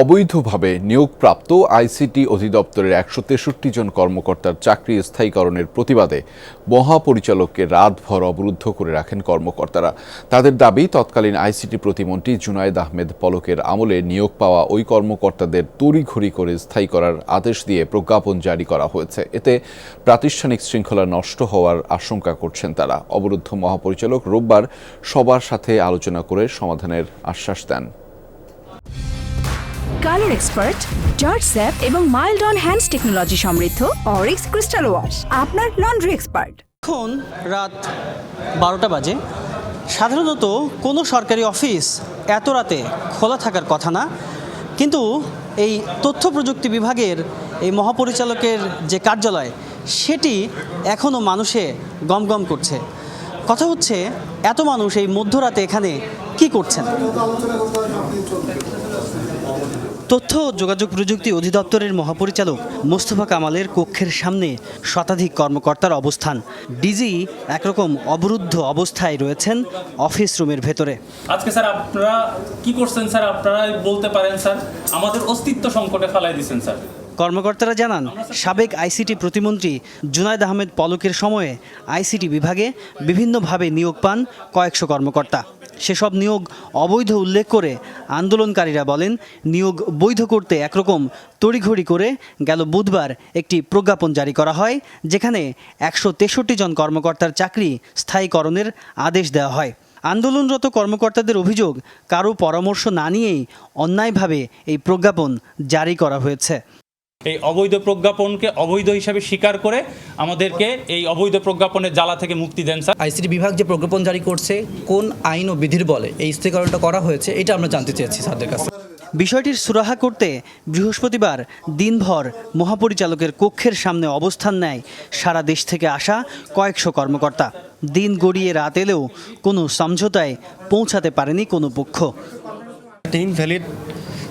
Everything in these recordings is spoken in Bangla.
অবৈধভাবে নিয়োগপ্রাপ্ত আইসিটি অধিদপ্তরের একশো তেষট্টি জন কর্মকর্তার চাকরি স্থায়ীকরণের প্রতিবাদে মহাপরিচালককে রাতভর অবরুদ্ধ করে রাখেন কর্মকর্তারা। তাদের দাবি, তৎকালীন আইসিটি প্রতিমন্ত্রী জুনায়েদ আহমেদ পলকের আমলে নিয়োগ পাওয়া ওই কর্মকর্তাদের তড়িঘড়ি করে স্থায়ী করার আদেশ দিয়ে প্রজ্ঞাপন জারি করা হয়েছে। এতে প্রাতিষ্ঠানিক শৃঙ্খলা নষ্ট হওয়ার আশঙ্কা করছেন তারা। অবরুদ্ধ মহাপরিচালক রোববার সবার সাথে আলোচনা করে সমাধানের আশ্বাস দেন। কালার এক্সপার্ট, জর্জ স্যাপ এবং মাইল্ড অন হ্যান্ডস টেকনোলজি সমৃদ্ধ অরিক্স ক্রিস্টাল ওয়াশ, আপনার লন্ড্রি এক্সপার্ট। এখন রাত বারোটা বাজে। সাধারণত কোনো সরকারি অফিস এত রাতে খোলা থাকার কথা না, কিন্তু এই তথ্য প্রযুক্তি বিভাগের এই মহাপরিচালকের যে কার্যালয়, সেটি এখনও মানুষে গমগম করছে। কথা হচ্ছে, এত মানুষ এই মধ্যরাতে এখানে কি করছেন? তথ্য ও যোগাযোগ প্রযুক্তি অধিদপ্তরের মহাপরিচালক মোস্তফা কামালের কক্ষের সামনে শতাধিক কর্মকর্তার অবস্থান। ডিজি একরকম অবরুদ্ধ অবস্থায় রয়েছেন অফিস রুমের ভেতরে। আজকে স্যার আপনারা কি করছেন স্যার? আপনারা বলতে পারেন স্যার আমাদের অস্তিত্ব সংকটে ফেলাই দিচ্ছেন স্যার। কর্মকর্তারা জানান সাবেক আইসিটি প্রতিমন্ত্রী জুনায়দ আহমেদ পলকের সময়ে আইসিটি বিভাগে বিভিন্নভাবে নিয়োগ পান কয়েকশো কর্মকর্তা। সেসব নিয়োগ অবৈধ উল্লেখ করে আন্দোলনকারীরা বলেন, নিয়োগ বৈধ করতে একরকম তড়িঘড়ি করে গেল বুধবার একটি প্রজ্ঞাপন জারি করা হয়, যেখানে একশো তেষট্টি জন কর্মকর্তার চাকরি স্থায়ীকরণের আদেশ দেওয়া হয়। আন্দোলনরত কর্মকর্তাদের অভিযোগ, কারও পরামর্শ না নিয়েই অন্যায়ভাবে এই প্রজ্ঞাপন জারি করা হয়েছে। এই অবৈধ প্রজ্ঞাপনকে অবৈধ হিসাবে স্বীকার করে আমাদেরকে এই অবৈধ প্রজ্ঞাপনের জ্বালা থেকে মুক্তি দেন স্যার। আইসিটি বিভাগ যে প্রজ্ঞাপন জারি করছে কোন আইন ও বিধির বলে এই স্থিরীকরণটা করা হয়েছে এটা আমরা জানতে চেয়েছি স্যারদের কাছে। বিষয়টির সুরাহা করতে বৃহস্পতিবার দিনভর মহাপরিচালকের কক্ষের সামনে অবস্থান নেয় সারা দেশ থেকে আসা কয়েকশো কর্মকর্তা। দিন গড়িয়ে রাত এলেও কোনো সমঝোতায় পৌঁছাতে পারেনি কোনো পক্ষ। ইনভ্যালিড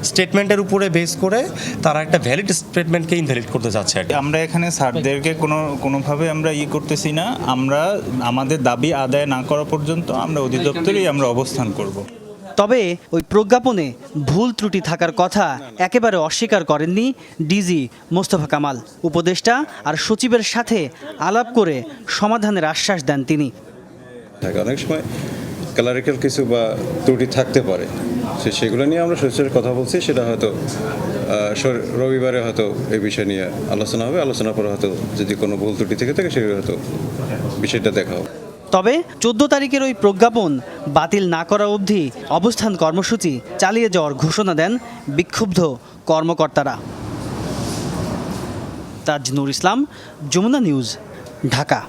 স্টেটমেন্টের উপরে বেস করে তারা একটা ভ্যালিড স্টেটমেন্টকে ইনভ্যালিড করতে চাচ্ছে আর কি। আমরা এখানে স্যারদেরকে কোনো কোনোভাবে আমরা ই করতেছি না। আমরা আমাদের দাবি আদায় না করা পর্যন্ত আমরা অধিদপ্তরেই আমরা অবস্থান করব। তবে ওই প্রজ্ঞাপনে ভুল ত্রুটি থাকার কথা একেবারে অস্বীকার করেননি ডিজি মোস্তফা কামাল। উপদেষ্টা আর সচিবের সাথে আলাপ করে সমাধানের আশ্বাস দেন তিনি। থাকে অনেক সময় ক্লারিক্যাল কিছু বা ত্রুটি থাকতে পারে। সে, সেগুলো নিয়ে আমরা সচিবের কথা বলছি, সেটা হয়তো রবিবারে হয়তো এই বিষয় নিয়ে আলোচনা হবে, আলোচনার পরে হয়তো যদি কোনো ভুল ত্রুটি থেকে থাকে সেগুলো হয়তো বিষয়টা দেখা হবে। তবে চোদ্দ তারিখের ওই প্রজ্ঞাপন বাতিল না করা অবধি অবস্থান কর্মসূচি চালিয়ে যাওয়ার ঘোষণা দেন বিক্ষুব্ধ কর্মকর্তারা। তাজ নূর ইসলাম, যমুনা নিউজ, ঢাকা।